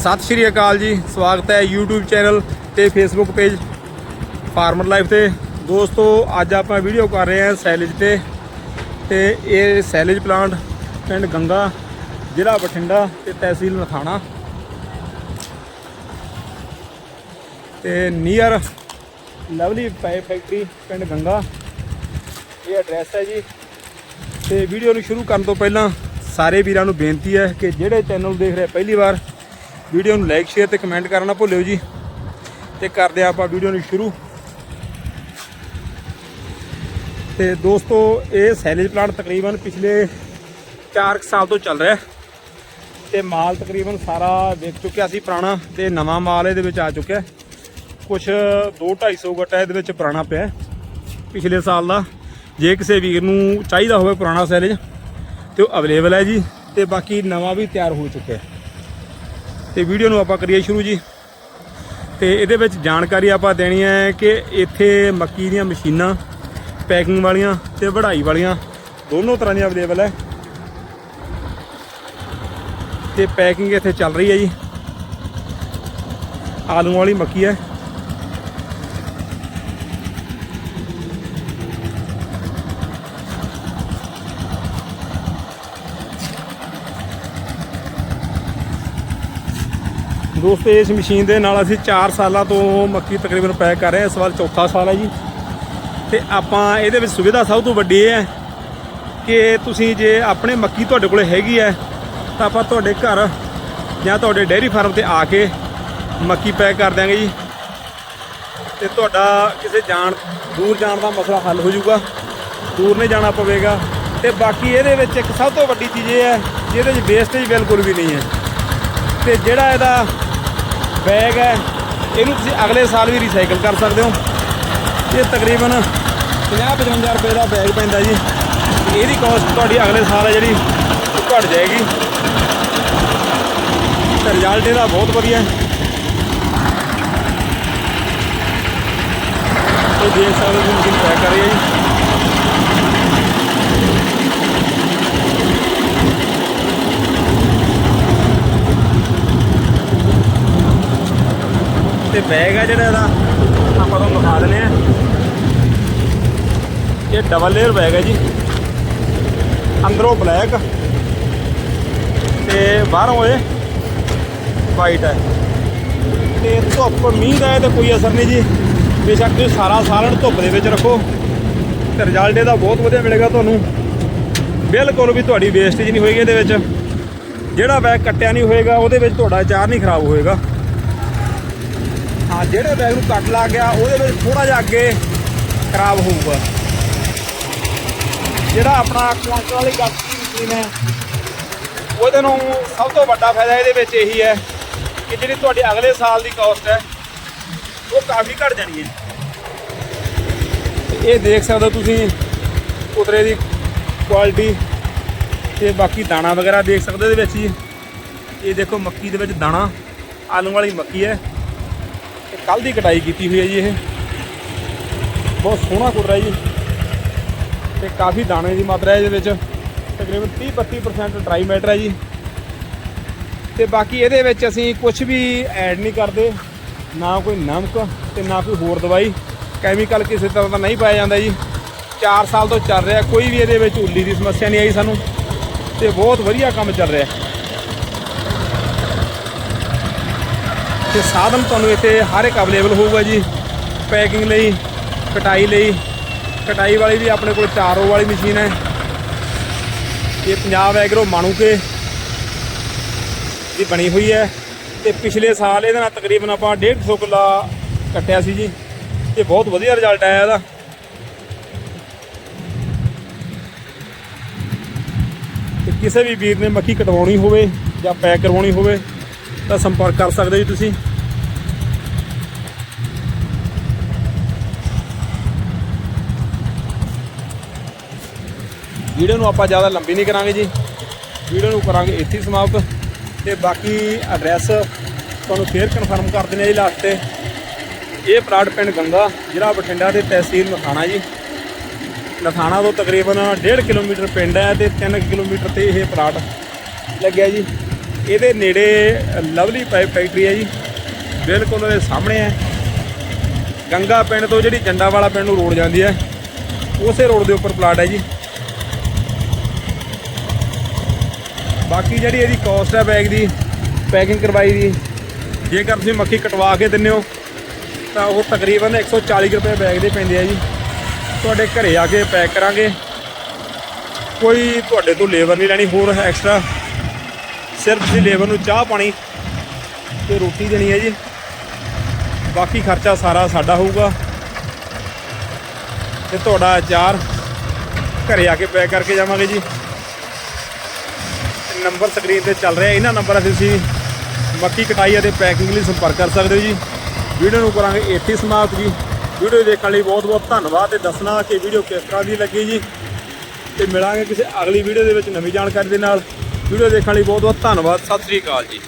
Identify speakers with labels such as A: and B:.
A: ਸਤਿ ਸ਼੍ਰੀ ਅਕਾਲ ਜੀ, ਸਵਾਗਤ ਹੈ YouTube ਚੈਨਲ ਤੇ Facebook ਪੇਜ ਫਾਰਮਰ ਲਾਈਫ ਤੇ। ਦੋਸਤੋ, ਅੱਜ ਆਪਾਂ ਵੀਡੀਓ ਕਰ ਰਹੇ ਹਾਂ ਸੈਲੇਜ ਤੇ। ਤੇ ਇਹ ਸੈਲੇਜ ਪਲਾਂਟ ਪਿੰਡ ਗੰਗਾ, ਜ਼ਿਲ੍ਹਾ ਬਠਿੰਡਾ ਤੇ ਤਹਿਸੀਲ ਨਥਾਣਾ ਤੇ ਨੀਅਰ ਲਵਲੀ ਪਾਈਪ ਫੈਕਟਰੀ ਪਿੰਡ ਗੰਗਾ। ਇਹ ਐਡਰੈਸ ਹੈ ਜੀ। ਤੇ ਵੀਡੀਓ ਨੂੰ ਸ਼ੁਰੂ ਕਰਨ ਤੋਂ ਪਹਿਲਾਂ ਸਾਰੇ ਵੀਰਾਂ ਨੂੰ ਬੇਨਤੀ ਹੈ ਕਿ ਜਿਹੜੇ ਚੈਨਲ ਦੇਖ ਰਹੇ ਪਹਿਲੀ ਵਾਰ ਵੀਡੀਓ ਨੂੰ ਲਾਈਕ, ਸ਼ੇਅਰ ਤੇ ਕਮੈਂਟ ਕਰਨਾ ਭੁੱਲਿਓ ਜੀ। ਤੇ ਕਰਦੇ ਹਾਂ ਆਪਾਂ ਵੀਡੀਓ ਨੂੰ ਸ਼ੁਰੂ। ਤੇ ਦੋਸਤੋ, ਇਹ ਸੈਲੇਜ ਪਲਾਂਟ ਤਕਰੀਬਨ ਪਿਛਲੇ 4 ਸਾਲ ਤੋਂ ਚੱਲ ਰਿਹਾ। ਹੈ ਤੇ ਮਾਲ ਤਕਰੀਬਨ ਸਾਰਾ ਵਿਕ ਚੁੱਕਿਆ ਸੀ ਪੁਰਾਣਾ ਤੇ ਨਵਾਂ ਮਾਲ ਇਹਦੇ ਵਿੱਚ ਆ ਚੁੱਕਿਆ। ਕੁਝ 2 250 ਗੱਟਾ ਇਹਦੇ ਵਿੱਚ ਪੁਰਾਣਾ ਪਿਆ ਪਿਛਲੇ ਸਾਲ ਦਾ। ਜੇ ਕਿਸੇ ਵੀਰ ਨੂੰ ਚਾਹੀਦਾ ਹੋਵੇ ਪੁਰਾਣਾ ਸੈਲੇਜ, ਤੇ ਉਹ ਅਵੇਲੇਬਲ ਹੈ ਜੀ। ਤੇ ਬਾਕੀ ਨਵਾਂ ਵੀ ਤਿਆਰ ਹੋ ਚੁੱਕਿਆ ਤੇ ਵੀਡੀਓ ਨੂੰ ਆਪਾਂ ਕਰੀਏ ਸ਼ੁਰੂ ਜੀ। ਤੇ ਇਹਦੇ ਵਿੱਚ ਜਾਣਕਾਰੀ ਆਪਾਂ ਦੇਣੀ ਹੈ ਕਿ ਇੱਥੇ ਮੱਕੀ ਦੀਆਂ ਮਸ਼ੀਨਾਂ, ਪੈਕਿੰਗ ਵਾਲੀਆਂ ਤੇ ਵਢਾਈ ਵਾਲੀਆਂ ਦੋਨੋਂ ਤਰ੍ਹਾਂ ਦੀਆਂ ਅਵੇਲੇਬਲ ਹੈ। ਤੇ ਪੈਕਿੰਗ ਇੱਥੇ ਚੱਲ ਰਹੀ ਹੈ ਜੀ। ਆਲੂ ਵਾਲੀ ਮੱਕੀ ਹੈ। ਦੋਸਤੋ, ਇਸ ਮਸ਼ੀਨ ਦੇ ਨਾਲ ਅਸੀਂ 4 ਸਾਲਾਂ ਤੋਂ ਮੱਕੀ ਤਕਰੀਬਨ ਪੈਕ ਕਰ ਰਹੇ ਹਾਂ। ਇਸ ਵਾਰ ਚੌਥਾ ਸਾਲ ਹੈ ਜੀ। ਤੇ ਆਪਾਂ ਇਹਦੇ ਵਿੱਚ ਸੁਵਿਧਾ ਸਭ ਤੋਂ ਵੱਡੀ ਇਹ ਹੈ ਕਿ ਤੁਸੀਂ ਜੇ ਆਪਣੇ ਮੱਕੀ ਤੁਹਾਡੇ ਕੋਲ ਹੈਗੀ ਹੈ, ਤਾਂ ਆਪਾਂ ਤੁਹਾਡੇ ਘਰ ਜਾਂ ਤੁਹਾਡੇ ਡੇਅਰੀ ਫਾਰਮ ਤੇ ਆ ਕੇ ਮੱਕੀ ਪੈਕ ਕਰ ਦਿਆਂਗੇ ਜੀ। ਤੇ ਤੁਹਾਡਾ ਕਿਸੇ ਜਾਣ, ਦੂਰ ਜਾਣ ਦਾ ਮਸਲਾ ਹੱਲ ਹੋ ਜਾਊਗਾ। ਦੂਰ ਨਹੀਂ ਜਾਣਾ ਪਵੇਗਾ। ਤੇ ਬਾਕੀ ਇਹਦੇ ਵਿੱਚ ਇੱਕ ਸਭ ਤੋਂ ਵੱਡੀ ਚੀਜ਼ ਇਹ ਹੈ ਜਿਹਦੇ ਵਿੱਚ ਵੇਸਟੇਜ ਬਿਲਕੁਲ ਵੀ ਨਹੀਂ ਹੈ। ਤੇ ਜਿਹੜਾ ਇਹਦਾ ਬੈਗ ਹੈ। ਇਹਨੂੰ ਤੁਸੀਂ ਅਗਲੇ ਸਾਲ ਵੀ ਰੀਸਾਈਕਲ ਕਰ ਸਕਦੇ ਹੋ। ਇਹ ਤਕਰੀਬਨ 50-55 ਰੁਪਏ ਦਾ ਬੈਗ ਪੈਂਦਾ ਜੀ। ਇਹਦੀ ਕਾਸਟ ਤੁਹਾਡੀ ਅਗਲੇ ਸਾਲ ਹੈ ਜਿਹੜੀ, ਉਹ ਘਟ ਜਾਏਗੀ। ਤੇ ਰਿਜ਼ਲਟ ਇਹਦਾ ਬਹੁਤ ਵਧੀਆ ਹੈ। ਇਹ ਦੇਖ ਸਕਦੇ ਹੋ, ਤੁਸੀਂ ਪੈਕ ਕਰ ਰਹੀ ਹੈ ਜੀ। ਤੇ ਬੈਗ ਆ ਜਿਹੜਾ ਇਹਦਾ, ਆਪਾਂ ਤੁਹਾਨੂੰ ਦਿਖਾ ਦਿੰਦੇ ਆ ਇਹ ਡਬਲ ਲੇਅਰ ਬੈਗ ਹੈ ਜੀ। ਅੰਦਰੋਂ ਬਲੈਕ ਤੇ ਬਾਹਰੋਂ ਇਹ ਵਾਈਟ ਹੈ ਤੇ ਧੁੱਪ, ਮੀਂਹ ਦਾ ਇਹ ਤੇ ਕੋਈ ਅਸਰ ਨਹੀਂ ਜੀ। ਬੇਸ਼ੱਕ ਤੁਸੀਂ ਸਾਰਾ ਸਾਲਣ ਧੁੱਪ ਦੇ ਵਿੱਚ ਰੱਖੋ। ਤੇ ਰਿਜ਼ਲਟ ਇਹਦਾ ਬਹੁਤ ਵਧੀਆ ਮਿਲੇਗਾ ਤੁਹਾਨੂੰ। ਬਿਲਕੁਲ ਵੀ ਤੁਹਾਡੀ ਵੇਸਟੇਜ ਨਹੀਂ ਹੋਏਗੀ ਇਹਦੇ ਵਿੱਚ। ਜਿਹੜਾ ਬੈਗ ਕੱਟਿਆ ਨਹੀਂ ਹੋਏਗਾ, ਉਹਦੇ ਵਿੱਚ ਤੁਹਾਡਾ ਚਾਰ ਨਹੀਂ ਖਰਾਬ ਹੋਏਗਾ। ਹਾਂ, ਜਿਹੜੇ ਬੈਗ ਨੂੰ ਕੱਟ ਲੱਗ ਗਿਆ, ਉਹਦੇ ਵਿੱਚ ਥੋੜਾ ਜਿਹਾ ਅੱਗੇ ਖਰਾਬ ਹੋਊਗਾ। ਜਿਹੜਾ ਆਪਣਾ ਕੁਆਂਟਲ ਵਾਲੀ ਗੱਤ ਮਸ਼ੀਨ ਹੈ ਉਹਦੇ ਨੂੰ ਸਭ ਤੋਂ ਵੱਡਾ ਫਾਇਦਾ ਇਹਦੇ ਵਿੱਚ ਇਹੀ ਹੈ ਕਿ ਜਿਹੜੀ ਤੁਹਾਡੀ ਅਗਲੇ ਸਾਲ ਦੀ ਕਾਸਟ ਹੈ, ਉਹ ਕਾਫੀ ਘਟ ਜਾਣੀ ਹੈ। ਇਹ ਦੇਖ ਸਕਦੇ ਹੋ ਤੁਸੀਂ ਕੁਤਰੇ ਦੀ ਕੁਆਲਿਟੀ ਤੇ ਬਾਕੀ ਦਾਣਾ ਵਗੈਰਾ ਦੇਖ ਸਕਦੇ ਹੋ ਇਹਦੇ ਵਿੱਚ ਹੀ ਇਹ ਦੇਖੋ ਮੱਕੀ ਦੇ ਵਿੱਚ ਦਾਣਾ, ਆਲੂ ਵਾਲੀ ਮੱਕੀ ਹੈ। ਤੇ ਕੱਲ ਦੀ ਕਟਾਈ ਕੀਤੀ ਹੋਈ ਹੈ ਜੀ ਇਹ। ਬਹੁਤ ਸੋਹਣਾ ਕੁੜ ਜੀ। ਤੇ ਕਾਫੀ ਦਾਣੇ ਦੀ ਮਾਤਰਾ ਇਹਦੇ ਵਿੱਚ। ਤਕਰੀਬਨ 30-32% ਡਰਾਈ ਮੈਟਰ ਹੈ ਜੀ। ਤੇ ਬਾਕੀ ਇਹਦੇ ਵਿੱਚ ਅਸੀਂ ਕੁਝ ਵੀ ਐਡ ਨਹੀਂ ਕਰਦੇ। ਨਾ ਕੋਈ ਨਮਕ ਤੇ ਨਾ ਕੋਈ ਹੋਰ ਦਵਾਈ। ਕੈਮੀਕਲ ਕਿਸੇ ਤਰ੍ਹਾਂ ਦਾ ਨਹੀਂ ਪਾਇਆ ਜਾਂਦਾ ਜੀ। 4 ਸਾਲ ਤੋਂ ਚੱਲ ਰਿਹਾ। ਕੋਈ ਵੀ ਇਹਦੇ ਵਿੱਚ ਉੱਲੀ ਦੀ ਸਮੱਸਿਆ ਨਹੀਂ ਆਈ ਸਾਨੂੰ। ਤੇ ਬਹੁਤ ਵਧੀਆ ਕੰਮ ਚੱਲ ਰਿਹਾ। ਤੇ ਸਾਧਨ ਤੁਹਾਨੂੰ ਇੱਥੇ ਹਰ ਇੱਕ ਅਵੇਲੇਬਲ ਹੋਊਗਾ ਜੀ। ਪੈਕਿੰਗ ਲਈ, ਕਟਾਈ ਲਈ। ਕਟਾਈ ਵਾਲੀ ਵੀ ਆਪਣੇ ਕੋਲ 4O ਵਾਲੀ ਮਸ਼ੀਨ ਹੈ। ਇਹ ਪੰਜਾਬ ਐਗਰੋ ਮਾਣੂਕੇ ਦੀ ਬਣੀ ਹੋਈ ਹੈ। ਤੇ ਪਿਛਲੇ ਸਾਲ ਇਹਦੇ ਨਾਲ ਤਕਰੀਬਨ ਆਪਾਂ 150 ਕਿੱਲਾ ਕੱਟਿਆ ਸੀ ਜੀ। ਤੇ ਬਹੁਤ ਵਧੀਆ ਰਿਜ਼ਲਟ ਆਇਆ ਇਹਦਾ। ਤੇ ਕਿਸੇ ਵੀ ਵੀਰ ਨੇ ਮੱਕੀ ਕਟਵਾਉਣੀ ਹੋਵੇ ਜਾਂ ਪੈਕ ਕਰਵਾਉਣੀ ਹੋਵੇ ਤਾਂ ਸੰਪਰਕ ਕਰ ਸਕਦੇ ਜੀ ਤੁਸੀਂ। ਵੀਡੀਓ ਨੂੰ ਆਪਾਂ ਜ਼ਿਆਦਾ ਲੰਬੀ ਨਹੀਂ ਕਰਾਂਗੇ ਜੀ। ਵੀਡੀਓ ਨੂੰ ਕਰਾਂਗੇ ਇੱਥੇ ਹੀ ਸਮਾਪਤ। ਤੇ ਬਾਕੀ ਐਡਰੈਸ ਤੁਹਾਨੂੰ ਫੇਰ ਕਨਫਰਮ ਕਰ ਦਿੰਦੇ ਆ ਜੀ ਲਾਸਟ ਤੇ। ਇਹ ਪਲਾਟ ਪਿੰਡ ਗੰਗਾ, ਜ਼ਿਲ੍ਹਾ ਬਠਿੰਡਾ ਤੇ ਤਹਿਸੀਲ ਨਥਾਣਾ ਜੀ। ਨਥਾਣਾ ਤੋਂ ਤਕਰੀਬਨ 1.5 ਕਿਲੋਮੀਟਰ ਪਿੰਡ ਹੈ ਤੇ 3 ਕਿਲੋਮੀਟਰ ਤੇ ਇਹ ਪਲਾਟ ਲੱਗਿਆ ਜੀ। ਇਹਦੇ ਨੇੜੇ ਲਵਲੀ ਪਾਈਪ ਫੈਕਟਰੀ ਹੈ ਜੀ। ਬਿਲਕੁਲ ਉਹਦੇ ਸਾਹਮਣੇ ਹੈ। ਗੰਗਾ ਪਿੰਡ ਤੋਂ ਜਿਹੜੀ ਜੰਡਾ ਵਾਲਾ ਪਿੰਡ ਨੂੰ ਰੋਡ ਜਾਂਦੀ ਹੈ, ਉਸੇ ਰੋਡ ਦੇ ਉੱਪਰ ਪਲਾਟ ਹੈ ਜੀ। ਬਾਕੀ ਜਿਹੜੀ ਇਹਦੀ ਕਾਸਟ ਹੈ ਬੈਗ ਦੀ ਪੈਕਿੰਗ ਕਰਵਾਈ ਦੀ, ਜੇਕਰ ਤੁਸੀਂ ਮੱਖੀ ਕਟਵਾ ਕੇ ਦਿੰਦੇ ਹੋ, ਤਾਂ ਉਹ ਤਕਰੀਬਨ 140 ਰੁਪਏ ਬੈਗ ਦੇ ਪੈਂਦੇ ਆ ਜੀ। ਤੁਹਾਡੇ ਘਰੇ ਆ ਕੇ ਪੈਕ ਕਰਾਂਗੇ। ਕੋਈ ਤੁਹਾਡੇ ਤੋਂ ਲੇਬਰ ਨਹੀਂ ਲੈਣੀ, ਹੋਰ ਐਕਸਟਰਾ ਸਿਰਫ ਤੁਸੀਂ ਲੇਬਰ ਨੂੰ ਚਾਹ ਪਾਣੀ ਤੇ ਰੋਟੀ ਦੇਣੀ ਹੈ ਜੀ। ਬਾਕੀ ਖਰਚਾ ਸਾਰਾ ਸਾਡਾ ਹੋਊਗਾ। ਤੇ ਤੁਹਾਡਾ ਅਚਾਰ ਘਰੇ ਆ ਕੇ ਪੈਕ ਕਰਕੇ ਜਾਵਾਂਗੇ ਜੀ। ਨੰਬਰ ਸਕਰੀਨ ਤੇ ਚੱਲ ਰਿਹਾ, ਇਹਨਾਂ ਨੰਬਰਾਂ ਤੇ ਤੁਸੀਂ ਮੱਕੀ ਕਟਾਈ ਅਤੇ ਪੈਕਿੰਗ ਲਈ ਸੰਪਰਕ ਕਰ ਸਕਦੇ ਹੋ ਜੀ। ਵੀਡੀਓ ਨੂੰ ਕਰਾਂਗੇ ਇੱਥੇ ਹੀ ਸਮਾਪਤ ਜੀ। ਵੀਡੀਓ ਦੇਖਣ ਲਈ ਬਹੁਤ ਬਹੁਤ ਧੰਨਵਾਦ ਤੇ ਦੱਸਣਾ ਕਿ ਵੀਡੀਓ ਕਿਸ ਤਰ੍ਹਾਂ ਦੀ ਲੱਗੀ ਜੀ। ਤੇ ਮਿਲਾਂਗੇ ਕਿਸੇ ਅਗਲੀ ਵੀਡੀਓ ਦੇ ਵਿੱਚ ਨਵੀਂ ਜਾਣਕਾਰੀ ਦੇ ਨਾਲ। ਵੀਡੀਓ ਦੇਖਣ ਲਈ ਬਹੁਤ ਬਹੁਤ ਧੰਨਵਾਦ ਸਤਿ ਸ੍ਰੀ ਅਕਾਲ ਜੀ।